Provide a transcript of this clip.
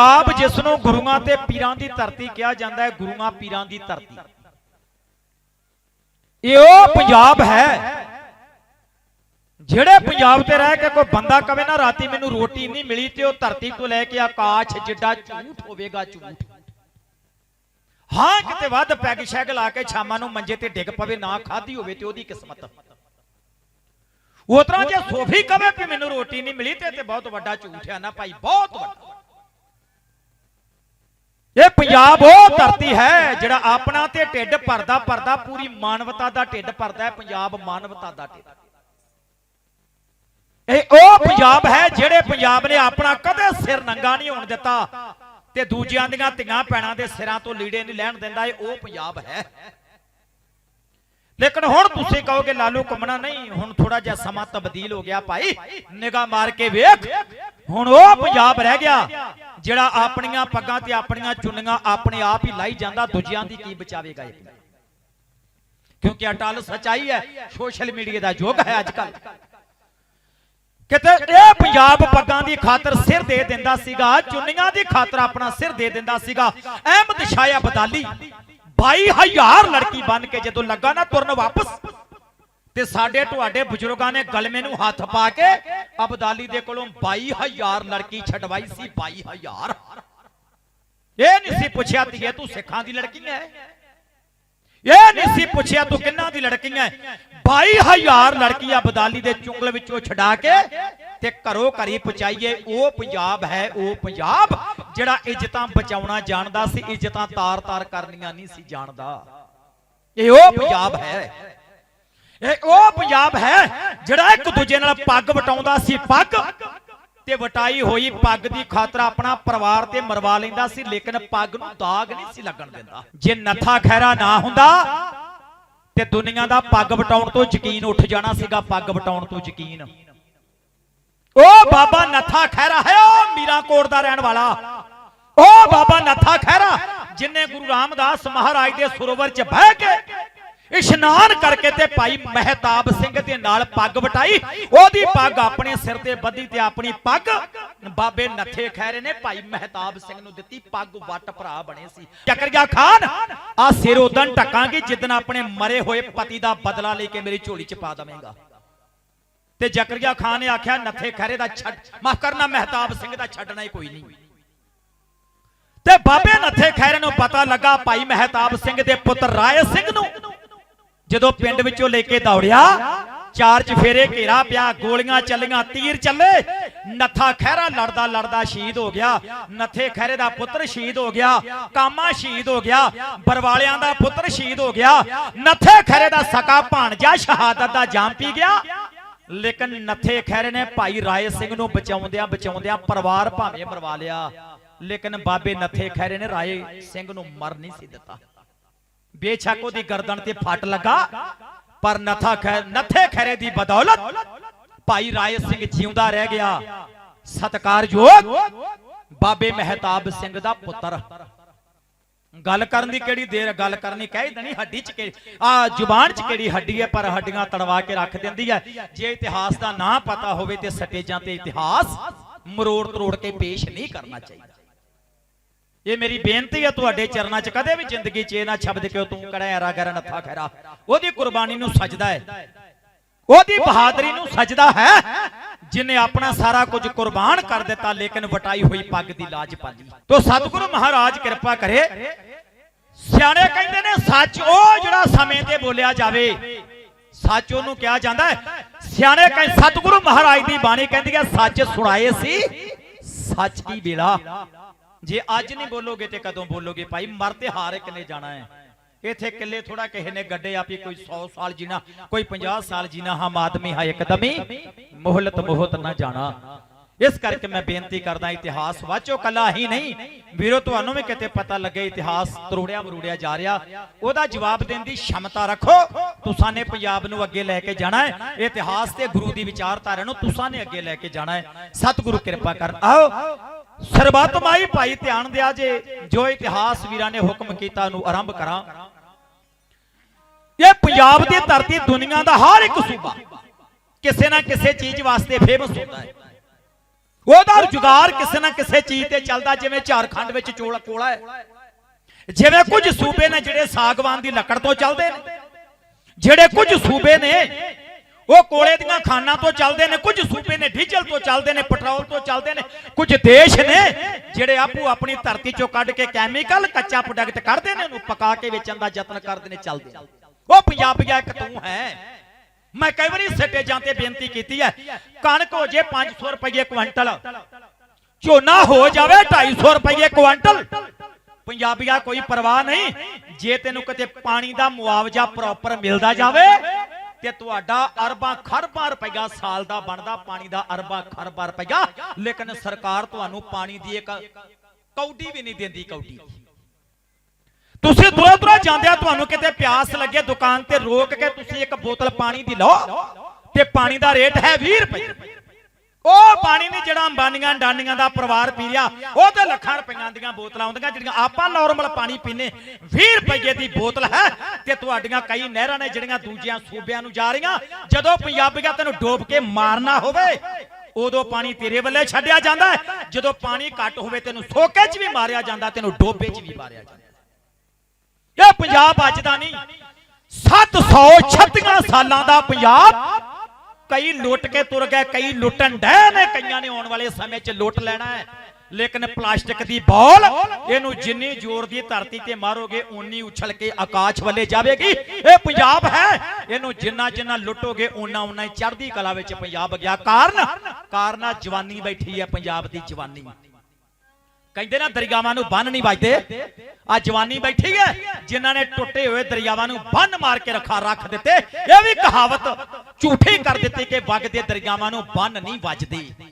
ਪੰਜਾਬ ਜਿਸ ਨੂੰ ਗੁਰੂਆਂ ਤੇ ਪੀਰਾਂ ਦੀ ਧਰਤੀ ਕਿਹਾ ਜਾਂਦਾ ਹੈ, ਗੁਰੂਆਂ ਪੀਰਾਂ ਦੀ ਧਰਤੀ। ਇਹ ਉਹ ਪੰਜਾਬ ਹੈ, ਜਿਹੜੇ ਪੰਜਾਬ ਤੇ ਰਹਿ ਕੇ ਕੋਈ ਬੰਦਾ ਕਵੇ ਨਾ, ਰਾਤੀ ਮੈਨੂੰ ਰੋਟੀ ਨਹੀਂ ਮਿਲੀ ਤੇ ਉਹ ਧਰਤੀ ਤੋਂ ਲੈ ਕੇ ਆਕਾਸ਼ ਜਿੱਡਾ ਝੂਠ ਹੋਵੇਗਾ, ਝੂਠ। ਹਾਂ, ਕਿਤੇ ਵੱਧ ਪੈਗ ਸ਼ੈਗ ਲਾ ਕੇ ਸ਼ਾਮਾਂ ਨੂੰ ਮੰਜੇ ਤੇ ਡਿੱਗ ਪਵੇ, ਨਾ ਖਾਧੀ ਹੋਵੇ ਤੇ ਉਹਦੀ ਕਿਸਮਤ। ਉਹ ਤਰ੍ਹਾਂ ਜੇ ਸੋਫੀ ਕਵੇ ਕਿ ਮੈਨੂੰ ਰੋਟੀ ਨਹੀਂ ਮਿਲੀ ਤੇ ਤੇ ਬਹੁਤ ਵੱਡਾ ਝੂਠ ਹੈ ਨਾ ਭਾਈ, ਬਹੁਤ ਵੱਡਾ। ਇਹ ਪੰਜਾਬ ਉਹ ਧਰਤੀ ਹੈ, ਜਿਹੜਾ ਆਪਣਾ ਤੇ ਢਿੱਡ ਭਰਦਾ ਭਰਦਾ, ਪੂਰੀ ਮਾਨਵਤਾ ਦਾ ਢਿੱਡ ਭਰਦਾ ਹੈ, ਪੰਜਾਬ ਮਾਨਵਤਾ ਦਾ ਢਿੱਡ। ਇਹ ਉਹ ਪੰਜਾਬ ਹੈ ਜਿਹੜੇ ਪੰਜਾਬ ਨੇ ਆਪਣਾ ਕਦੇ ਸਿਰ ਨੰਗਾ ਨਹੀਂ ਹੋਣ ਦਿੱਤਾ ਤੇ ਦੂਜਿਆਂ ਦੀਆਂ ਧੀਆਂ ਭੈਣਾਂ ਦੇ ਸਿਰਾਂ ਤੋਂ ਲੀੜੇ ਨਹੀਂ ਲੈਣ ਦਿੰਦਾ, ਇਹ ਉਹ ਪੰਜਾਬ ਹੈ। ਲੇਕਿਨ ਹੁਣ ਤੁਸੀਂ ਕਹੋਗੇ, ਲਾਲੂ ਘੁੰਮਣਾ ਨਹੀਂ, ਹੁਣ ਥੋੜਾ ਜਿਹਾ ਸਮਾਂ ਤਬਦੀਲ ਹੋ ਗਿਆ ਭਾਈ। ਨਿਗਾਹ ਮਾਰ ਕੇ ਵੇਖ। ਹੁਣ ਉਹ ਪੰਜਾਬ ਰਹਿ ਗਿਆ, ਜਿਹੜਾ ਆਪਣੀਆਂ ਪੱਗਾਂ ਤੇ ਆਪਣੀਆਂ ਚੁੰਨੀਆਂ ਆਪਣੇ ਆਪ ਹੀ ਲਾਈ ਜਾਂਦਾ, ਦੂਜਿਆਂ ਦੀ ਕੀ ਬਚਾਵੇਗਾ ਇਹ? ਕਿਉਂਕਿ ਅਟਲ ਸਚਾਈ ਹੈ, ਸੋਸ਼ਲ ਮੀਡੀਆ ਦਾ ਯੁੱਗ ਹੈ ਅੱਜ ਕੱਲ ਕਿਤੇ ਇਹ ਪੰਜਾਬ ਪੱਗਾਂ ਦੀ ਖਾਤਰ ਸਿਰ ਦੇ ਦਿੰਦਾ ਸੀਗਾ, ਚੁੰਨੀਆਂ ਦੀ ਖਾਤਰ ਆਪਣਾ ਸਿਰ ਦੇ ਦਿੰਦਾ ਸੀਗਾ। ਅਹਿਮਦ ਸ਼ਾਹ ਅਬਦਾਲੀ 22000 ਲੜਕੀ ਬਣ ਕੇ ਜਦੋਂ ਲੱਗਾ ਨਾ ਤੁਰਨ ਵਾਪਸ, ਤੇ ਸਾਡੇ ਤੁਹਾਡੇ ਬਜ਼ੁਰਗਾਂ ਨੇ ਗਲਮੇ ਨੂੰ ਹੱਥ ਪਾ ਕੇ ਅਬਦਾਲੀ ਦੇ ਕੋਲੋਂ 22000 ਲੜਕੀ ਛਡਵਾਈ ਸੀ 22000 ਇਹ ਨਹੀਂ ਸੀ ਪੁੱਛਿਆ ਧੀਏ ਤੂੰ ਸਿੱਖਾਂ ਦੀ ਲੜਕੀ ਹੈ ਇਹ ਨਹੀਂ ਸੀ ਪੁੱਛਿਆ ਤੂੰ ਕਿੰਨਾ ਦੀ ਲੜਕੀ ਹੈ 22000 ਲੜਕੀ ਅਬਦਾਲੀ ਦੇ ਚੁੰਗਲ ਵਿੱਚੋਂ ਛਡਾ ਕੇ ਤੇ ਘਰੋਂ ਘਰੀ ਪਹੁੰਚਾਈਏ, ਉਹ ਪੰਜਾਬ ਹੈ, ਉਹ ਪੰਜਾਬ। ਜਿਹੜਾ ਇੱਜ਼ਤਾਂ ਬਚਾਉਣਾ ਜਾਣਦਾ ਸੀ, ਇੱਜ਼ਤਾਂ ਤਾਰ-ਤਾਰ ਕਰਨੀਆਂ ਨਹੀਂ ਸੀ ਜਾਣਦਾ। ਇਹ ਉਹ ਪੰਜਾਬ ਹੈ। ਇਹ ਉਹ ਪੰਜਾਬ ਹੈ ਜਿਹੜਾ ਇੱਕ ਦੂਜੇ ਨਾਲ ਪੱਗ ਵਟਾਉਂਦਾ ਸੀ, ਪੱਗ। ਤੇ ਵਟਾਈ ਹੋਈ ਪੱਗ ਦੀ ਖਾਤਰ ਆਪਣਾ ਪਰਿਵਾਰ ਤੇ ਮਰਵਾ ਲੈਂਦਾ ਸੀ, ਲੇਕਿਨ ਪੱਗ ਨੂੰ ਦਾਗ ਨਹੀਂ ਸੀ ਲੱਗਣ ਦਿੰਦਾ। ਜੇ ਨੱਥਾ ਖੈਰਾ ਨਾ ਹੁੰਦਾ, ਤੇ ਦੁਨੀਆ ਦਾ ਪੱਗ ਵਟਾਉਣ ਤੋਂ ਯਕੀਨ ਉੱਠ ਜਾਣਾ ਸੀਗਾ, ਪੱਗ ਵਟਾਉਣ ਤੋਂ ਯਕੀਨ। ਉਹ ਬਾਬਾ, ਨੱਥਾ ਖੈਰਾ ਹੈ, ਉਹ ਮੀਰਾਂਕੋਟ ਦਾ ਰਹਿਣ ਵਾਲਾ। ਉਹ ਬਾਬਾ ਨੱਥਾ ਖਹਿਰਾ, ਜਿਨੇ ਗੁਰੂ ਰਾਮਦਾਸ ਮਹਾਰਾਜ ਦੇ ਸਰੋਵਰ 'ਚ ਬਹਿ ਕੇ ਇਸ਼ਨਾਨ ਕਰਕੇ ਤੇ ਭਾਈ ਮਹਿਤਾਬ ਸਿੰਘ ਦੇ ਨਾਲ ਪੱਗ ਵਟਾਈ, ਉਹਦੀ ਪੱਗ ਆਪਣੇ ਸਿਰ ਤੇ ਬੱਧੀ ਤੇ ਆਪਣੀ ਪੱਗ, ਬਾਬੇ ਨੱਥੇ ਖੈਰੇ ਨੇ ਭਾਈ ਮਹਿਤਾਬ ਸਿੰਘ ਨੂੰ ਦਿੱਤੀ ਪੱਗ ਵੱਟ, ਭਰਾ ਬਣੇ ਸੀ। ਚੱਕਰੀਆ ਖਾਨ, ਆ ਸਿਰ ਉਦੋਂ ਟਕਾਂਗੇ ਜਿੱਦਨ ਆਪਣੇ ਮਰੇ ਹੋਏ ਪਤੀ ਦਾ ਬਦਲਾ ਲੈ ਕੇ ਮੇਰੀ ਝੋਲੀ 'ਚ ਪਾ ਦਵੇਂਗਾ। ਤੇ ਜ਼ਕਰੀਆ ਖਾਨ ਨੇ ਆਖਿਆ, ਨੱਥੇ ਖਹਿਰੇ ਦਾ ਛੱਡ, ਮਾਫ ਕਰਨਾ, ਮਹਿਤਾਬ ਸਿੰਘ ਦਾ ਛੱਡਣਾ ਹੀ ਕੋਈ ਨਹੀਂ। ਤੇ ਬਾਬੇ ਨੱਥੇ ਖੈਰੇ ਨੂੰ ਪਤਾ ਲੱਗਾ ਭਾਈ ਮਹਿਤਾਬ ਸਿੰਘ ਦੇ ਪੁੱਤਰ ਰਾਏ ਸਿੰਘ ਨੂੰ। ਜਦੋਂ ਪਿੰਡ ਵਿੱਚੋਂ ਲੈ ਕੇ ਦੌੜਿਆ, ਚਾਰ ਚਫੇਰੇ ਘੇਰਾ ਪਿਆ, ਗੋਲੀਆਂ ਚੱਲੀਆਂ, ਤੀਰ ਚੱਲੇ, ਨੱਥਾ ਖਹਿਰਾ ਲੜਦਾ ਲੜਦਾ ਸ਼ਹੀਦ ਹੋ ਗਿਆ। ਨੱਥੇ ਖਹਿਰੇ ਦਾ ਪੁੱਤਰ ਸ਼ਹੀਦ ਹੋ ਗਿਆ, ਕਾਮਾ ਸ਼ਹੀਦ ਹੋ ਗਿਆ, ਬਰਵਾਲਿਆਂ ਦਾ ਪੁੱਤਰ ਸ਼ਹੀਦ ਹੋ ਗਿਆ। ਨੱਥੇ ਖਹਿਰੇ ਦਾ ਸਕਾ ਭਾਣਜਾ ਸ਼ਹਾਦਤ ਦਾ ਜਾਮ ਪੀ ਗਿਆ। ਲੇਕਿਨ ਨੱਥੇ ਖਹਿਰੇ ਨੇ ਭਾਈ ਰਾਏ ਸਿੰਘ ਨੂੰ ਬਚਾਉਂਦਿਆਂ ਬਚਾਉਂਦਿਆਂ ਪਰਿਵਾਰ ਭਾਵੇਂ ਮਰਵਾ ਲਿਆ। ਲੇਕਿਨ ਬਾਬੇ ਨੱਥੇ ਖਹਿਰੇ ਨੇ ਰਾਏ ਸਿੰਘ ਨੂੰ ਮਰ ਨਹੀਂ ਸੀ ਦਿੱਤਾ। ਬੇਸ਼ੱਕ ਉਹਦੀ ਗਰਦਨ ਤੇ ਫੱਟ ਲੱਗਾ, ਪਰ ਨਥਾ ਖੈ ਨੱਥੇ ਖੈਰੇ ਦੀ ਬਦੌਲਤ ਭਾਈ ਰਾਏ ਸਿੰਘ ਜਿਉਂਦਾ ਰਹਿ ਗਿਆ। ਸਤਕਾਰਯੋਗ ਬਾਬੇ ਮਹਿਤਾਬ ਸਿੰਘ ਦਾ ਪੁੱਤਰ। ਗੱਲ ਕਰਨ ਦੀ ਕਿਹੜੀ ਦੇਰ, ਗੱਲ ਕਰਨੀ ਕਹਿ ਦੇਣੀ, ਹੱਡੀ ਚ ਕਿ, ਆ ਜ਼ੁਬਾਨ ਚ ਕਿਹੜੀ ਹੱਡੀ ਹੈ, ਪਰ ਹੱਡੀਆਂ ਤੜਵਾ ਕੇ ਰੱਖ ਦਿੰਦੀ ਹੈ। ਜੇ ਇਤਿਹਾਸ ਦਾ ਨਾਂ ਪਤਾ ਹੋਵੇ ਤੇ ਸਟੇਜਾਂ ਤੇ ਇਤਿਹਾਸ ਮਰੋੜ ਤਰੋੜ ਕੇ ਪੇਸ਼ ਨਹੀਂ ਕਰਨਾ ਚਾਹੀਦਾ। ਇਹ ਮੇਰੀ ਬੇਨਤੀ ਹੈ ਤੁਹਾਡੇ ਚਰਨਾਂ 'ਚ ਕਦੇ ਵੀ ਜ਼ਿੰਦਗੀ 'ਚ ਇਹ ਨਾ ਸ਼ਬਦ ਕਿਉਂ ਤੂੰ ਕੜਾ ਐਰਾ ਗਰ ਨੱਥਾ ਖੈਰਾ ਉਹਦੀ ਕੁਰਬਾਨੀ ਨੂੰ ਸਜਦਾ ਹੈ। ਉਹਦੀ ਬਹਾਦਰੀ ਨੂੰ ਸਜਦਾ ਹੈ। ਜਿਨੇ ਆਪਣਾ ਸਾਰਾ ਕੁਝ ਕੁਰਬਾਨ ਕਰ ਦਿੱਤਾ, ਲੇਕਿਨ ਵਟਾਈ ਹੋਈ ਪੱਗ ਦੀ ਲਾਜ ਪਾਲੀ ਤੋ ਸਤਿਗੁਰੂ ਮਹਾਰਾਜ ਕਿਰਪਾ ਕਰੇ। ਸਿਆਣੇ ਕਹਿੰਦੇ ਨੇ, ਸੱਚ ਉਹ ਜਿਹੜਾ ਸਮੇਂ ਤੇ ਬੋਲਿਆ ਜਾਵੇ, ਸੱਚ ਉਹਨੂੰ ਕਿਹਾ ਜਾਂਦਾ ਹੈ। ਸਿਆਣੇ ਕਹਿੰਦੇ, ਸਤਿਗੁਰੂ ਮਹਾਰਾਜ ਦੀ ਬਾਣੀ ਕਹਿੰਦੀ ਹੈ, ਸੱਚ ਸੁਣਾਏ ਸੀ, ਸੱਚ ਕੀ ਵੇਲਾ। ਜੇ ਅੱਜ ਨਹੀਂ ਬੋਲੋਗੇ ਤੇ ਕਦੋਂ ਬੋਲੋਗੇ? ਭਾਈ ਮਰ ਤੇ ਹਾਰ ਇੱਕ ਨੇ ਜਾਣਾ ਹੈ। ਇਥੇ ਕਿੱਲੇ ਥੋੜਾ ਕਿਸੇ ਨੇ ਗੱਡੇ ਆਪੀ ਕੋਈ 100 ਸਾਲ ਜੀਣਾ, ਕੋਈ 50 ਸਾਲ ਜੀਣਾ, ਹਮ ਆਦਮੀ ਹੈ ਇੱਕਦਮੀ ਮੋਹਲਤ ਮੋਹਤ ਨਾ ਜਾਣਾ। ਇਸ ਕਰਕੇ ਮੈਂ ਬੇਨਤੀ ਕਰਦਾ, ਇਤਿਹਾਸ ਵਾਚੋ, ਕੱਲਾ ਹੀ ਨਹੀਂ। ਵੀਰੋ, ਤੁਹਾਨੂੰ ਵੀ ਕਿਤੇ ਪਤਾ ਲੱਗੇ, ਇਤਿਹਾਸ ਤਰੋੜਿਆ ਮਰੂੜਿਆ ਜਾ ਰਿਹਾ। ਉਹਦਾ ਜਵਾਬ ਦੇਣ ਦੀ ਸ਼ਮਤਾ ਰੱਖੋ। ਤੁਸਾਂ ਨੇ ਪੰਜਾਬ ਨੂੰ ਅੱਗੇ ਲੈ ਕੇ ਜਾਣਾ ਹੈ। ਇਤਿਹਾਸ ਤੇ ਗੁਰੂ ਦੀ ਵਿਚਾਰਧਾਰਾ ਨੂੰ ਤੁਸਾਂ ਨੇ ਅੱਗੇ ਲੈ ਕੇ ਜਾਣਾ ਹੈ। ਸਤਿਗੁਰੂ ਕਿਰਪਾ ਕਰਨ। ਆਓ। ਸਰਬੱਤਮਾਈ ਭਾਈ ਧਿਆਨ ਦਿਆ ਜੇ, ਜੋ ਇਤਿਹਾਸ ਵੀਰਾਂ ਨੇ ਹੁਕਮ ਕੀਤਾ ਨੂੰ ਆਰੰਭ ਕਰਾਂ। ਇਹ ਪੰਜਾਬ ਦੀ ਧਰਤੀ ਦੁਨੀਆ ਦਾ ਹਰ ਇੱਕ ਸੂਬਾ ਕਿਸੇ ਨਾ ਕਿਸੇ ਚੀਜ਼ ਵਾਸਤੇ ਫੇਮਸ ਹੁੰਦਾ ਹੈ। ਉਹਦਾ ਰੁਜ਼ਗਾਰ ਕਿਸੇ ਨਾ ਕਿਸੇ ਚੀਜ਼ ਤੇ ਚੱਲਦਾ, ਜਿਵੇਂ ਝਾਰਖੰਡ ਵਿੱਚ ਚੋਲਾ ਕੋਲਾ ਹੈ। ਜਿਵੇਂ ਕੁਝ ਸੂਬੇ ਨੇ ਜਿਹੜੇ ਸਾਗਵਾਨ ਦੀ ਲੱਕੜ ਤੋਂ ਚੱਲਦੇ ਨੇ, ਜਿਹੜੇ ਕੁਝ ਸੂਬੇ ਨੇ ਉਹ ਕੋਲੇ ਦੀਆਂ ਖਾਨਾਂ ਤੋਂ ਚੱਲਦੇ ਨੇ, ਕੁਝ ਸੂਬੇ ਨੇ ਡੀਜ਼ਲ ਤੋਂ ਚੱਲਦੇ ਨੇ, ਪੈਟਰੋਲ ਤੋਂ ਚੱਲਦੇ ਨੇ, ਕੁਝ ਦੇਸ਼ ਨੇ ਜਿਹੜੇ ਆਪੂ ਆਪਣੀ ਧਰਤੀ ਚੋਂ ਕੱਢ ਕੇ ਕੈਮੀਕਲ ਕੱਚਾ ਪ੍ਰੋਡਕਟ ਕੱਢਦੇ ਨੇ, ਉਹਨੂੰ ਪਕਾ ਕੇ ਵੇਚਣ ਦਾ ਯਤਨ ਕਰਦੇ ਨੇ, ਚੱਲਦੇ ਉਹ ਪੰਜਾਬੀਆ, ਇੱਕ ਤੂੰ ਹੈ। ਮੈਂ ਕਈ ਵਾਰੀ ਸੱਟੇ ਜਾਂ ਤੇ ਬੇਨਤੀ ਕੀਤੀ ਹੈ, ਕਣਕ ਹੋ ਜੇ 500 ਰੁਪਏ ਕੁਇੰਟਲ, ਝੋਨਾ ਹੋ ਜਾਵੇ 250 ਰੁਪਏ ਕੁਇੰਟਲ, ਪੰਜਾਬੀਆ, ਕੋਈ ਪਰਵਾਹ ਨਹੀਂ, ਜੇ ਤੈਨੂੰ ਕਿਤੇ ਪਾਣੀ ਦਾ ਮੁਆਵਜ਼ਾ ਪ੍ਰੋਪਰ ਮਿਲਦਾ ਜਾਵੇ ਤੇ ਤੁਹਾਡਾ ਅਰਬਾਂ ਖਰਬਾਂ ਰੁਪਇਆ ਸਾਲ ਦਾ ਬਣਦਾ, ਪਾਣੀ ਦਾ ਅਰਬਾਂ ਖਰਬਾਂ ਰੁਪਇਆ ਲੇਕਿਨ ਸਰਕਾਰ ਤੁਹਾਨੂੰ ਪਾਣੀ ਦੀ ਇੱਕ ਕੌਡੀ ਵੀ ਨਹੀਂ ਦਿੰਦੀ, ਕੌਡੀ। ਤੁਸੀਂ ਦੂਰੋਂ ਦੂਰੋਂ ਜਾਂਦਿਆਂ ਤੁਹਾਨੂੰ ਕਿਤੇ ਪਿਆਸ ਲੱਗੇ, ਦੁਕਾਨ ਤੇ ਰੋਕ ਕੇ ਤੁਸੀਂ ਇੱਕ ਬੋਤਲ ਪਾਣੀ ਦੀ ਲਓ, ਤੇ ਪਾਣੀ ਦਾ ਰੇਟ ਹੈ 20 ਰੁਪਏ। ਉਹ ਪਾਣੀ ਨਹੀਂ ਜਿਹੜਾ ਅੰਬਾਨੀਆਂ, ਡਾਨੀਆਂ ਦਾ ਪਰਿਵਾਰ ਪੀ ਰਿਹਾ, ਉਹ ਤੇ ਲੱਖਾਂ ਰੁਪਈਆਂ ਦੀਆਂ ਬੋਤਲਾਂ ਆਉਂਦੀਆਂ ਜਿਹੜੀਆਂ ਆਪਾਂ ਨਾਰਮਲ ਪਾਣੀ ਪੀਨੇ 20 ਰੁਪਏ ਦੀ ਬੋਤਲ ਹੈ ਤੇ ਤੁਹਾਡੀਆਂ ਕਈ ਨਹਿਰਾਂ ਨੇ ਜਿਹੜੀਆਂ ਦੂਜਿਆਂ ਸੂਬਿਆਂ ਨੂੰ ਜਾ ਰਹੀਆਂ। ਜਦੋਂ ਪੰਜਾਬੀਆਂ ਤੈਨੂੰ ਡੋਬ ਕੇ ਮਾਰਨਾ ਹੋਵੇ, ਉਦੋਂ ਪਾਣੀ ਤੇਰੇ ਵੱਲੇ ਛੱਡਿਆ ਜਾਂਦਾ ਜਦੋਂ ਪਾਣੀ ਘੱਟ ਹੋਵੇ ਤੈਨੂੰ ਸੋਕੇ 'ਚ ਵੀ ਮਾਰਿਆ ਜਾਂਦਾ, ਤੈਨੂੰ ਡੋਬੇ 'ਚ ਵੀ ਮਾਰਿਆ ਜਾਂਦਾ। ਇਹ ਪੰਜਾਬ ਅੱਜ ਦਾ ਨਹੀਂ 736 ਸਾਲਾਂ ਦਾ ਪੰਜਾਬ ਕਈ ਲੁੱਟ ਕੇ ਤੁਰ ਗਏ, ਕਈ ਲੁੱਟਣ ਡੈ ਨੇ, ਕਈਆਂ ਨੇ ਆਉਣ ਵਾਲੇ ਸਮੇਂ 'ਚ ਲੁੱਟ ਲੈਣਾ ਹੈ। ਲੇਕਿਨ ਪਲਾਸਟਿਕ ਦੀ ਬੋਲ, ਇਹਨੂੰ ਜਿੰਨੀ ਜ਼ੋਰ ਦੀ ਧਰਤੀ ਤੇ ਮਾਰੋਗੇ, ਓਨੀ ਉਛਲ ਕੇ ਆਕਾਸ਼ ਵੱਲੇ ਜਾਵੇਗੀ। ਇਹ ਪੰਜਾਬ ਹੈ। ਇਹਨੂੰ ਜਿੰਨਾ ਜਿੰਨਾ ਲੁੱਟੋਗੇ, ਓਨਾ ਓਨਾ ਹੀ ਚੜ੍ਹਦੀ ਕਲਾ ਵਿੱਚ ਪੰਜਾਬ ਗਿਆ। ਕਾਰਨ ਕਾਰਨ ਜਵਾਨੀ ਬੈਠੀ ਹੈ, ਪੰਜਾਬ ਦੀ ਜਵਾਨੀ। ਕਹਿੰਦੇ ਨਾ ਦਰਿਆਵਾਂ ਨੂੰ ਬੰਨ ਨਹੀਂ ਵੱਜਦੇ। ਆ ਜਵਾਨੀ ਬੈਠੀ ਹੈ, ਜਿਨ੍ਹਾਂ ਨੇ ਟੁੱਟੇ ਹੋਏ ਦਰਿਆਵਾਂ ਨੂੰ ਬੰਨ ਮਾਰ ਕੇ ਰੱਖਾ ਰੱਖ ਦਿੱਤੇ। ਇਹ ਵੀ ਕਹਾਵਤ ਝੂਠੀ ਕਰ ਦਿੱਤੀ ਕਿ ਵਗਦੇ ਦਰਿਆਵਾਂ ਨੂੰ ਬੰਨ ਨਹੀਂ ਵੱਜਦੀ।